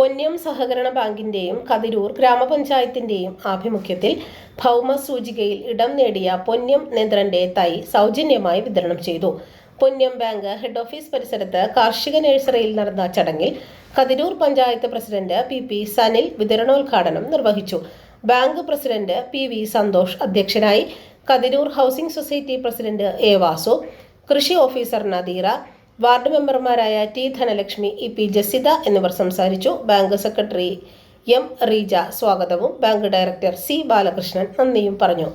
പൊന്നം സഹകരണ ബാങ്കിന്റെയും കതിരൂർ ഗ്രാമപഞ്ചായത്തിന്റെയും ആഭിമുഖ്യത്തിൽ ഭൗമ സൂചികയിൽ ഇടം നേടിയ പൊന്നിയം നേന്ത്രന്റെ തൈ സൗജന്യമായി വിതരണം ചെയ്തു. പൊന്നിയം ബാങ്ക് ഹെഡ് ഓഫീസ് പരിസരത്ത് കാർഷിക നഴ്സറിയിൽ നടന്ന ചടങ്ങിൽ Kathirur panchayat president P P Sanil വിതരണോദ്ഘാടനം നിർവഹിച്ചു. Bank president P V Santhosh അധ്യക്ഷനായി Kathirur housing society president A Vasu കൃഷി ഓഫീസർ നദീറ വാർഡ് മെമ്പർമാരായ T Dhanalakshmi E P Jasitha എന്നിവർ സംസാരിച്ചു. ബാങ്ക് സെക്രട്ടറി എം റീജ സ്വാഗതവും ബാങ്ക് ഡയറക്ടർ സി ബാലകൃഷ്ണൻ നന്ദിയും പറഞ്ഞു.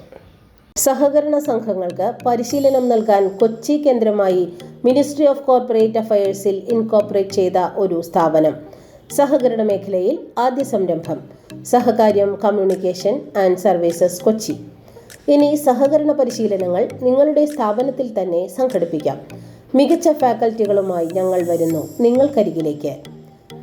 സഹകരണ സംഘങ്ങൾക്ക് പരിശീലനം നൽകാൻ കൊച്ചി കേന്ദ്രമായി മിനിസ്ട്രി ഓഫ് കോർപ്പറേറ്റ് അഫയേഴ്സിൽ ഇൻകോർപ്പറേറ്റ് ചെയ്ത ഒരു സ്ഥാപനം. സഹകരണ മേഖലയിൽ ആദ്യ സംരംഭം. Sahakaryam communication and services Kochi. ഇനി സഹകരണ പരിശീലനങ്ങൾ നിങ്ങളുടെ സ്ഥാപനത്തിൽ തന്നെ സംഘടിപ്പിക്കാം. മികച്ച ഫാക്കൽറ്റികളുമായി ഞങ്ങൾ വരുന്നു നിങ്ങൾക്കരികിലേക്ക്.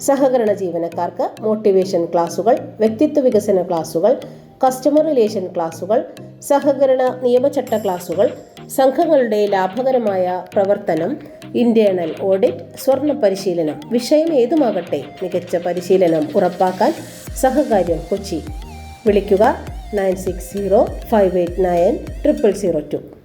സഹകരണ ജീവനക്കാർക്ക് മോട്ടിവേഷൻ ക്ലാസുകൾ വ്യക്തിത്വ വികസന ക്ലാസുകൾ കസ്റ്റമർ റിലേഷൻ ക്ലാസുകൾ സഹകരണ നിയമചട്ട ക്ലാസുകൾ സംഘങ്ങളുടെ ലാഭകരമായ പ്രവർത്തനം ഇന്റേണൽ ഓഡിറ്റ് സ്വർണ പരിശീലനം വിഷയം ഏതുമാകട്ടെ മികച്ച പരിശീലനം ഉറപ്പാക്കാൻ സഹകാര്യം കൊച്ചി. വിളിക്കുക nine six zero five eight nine triple zero two.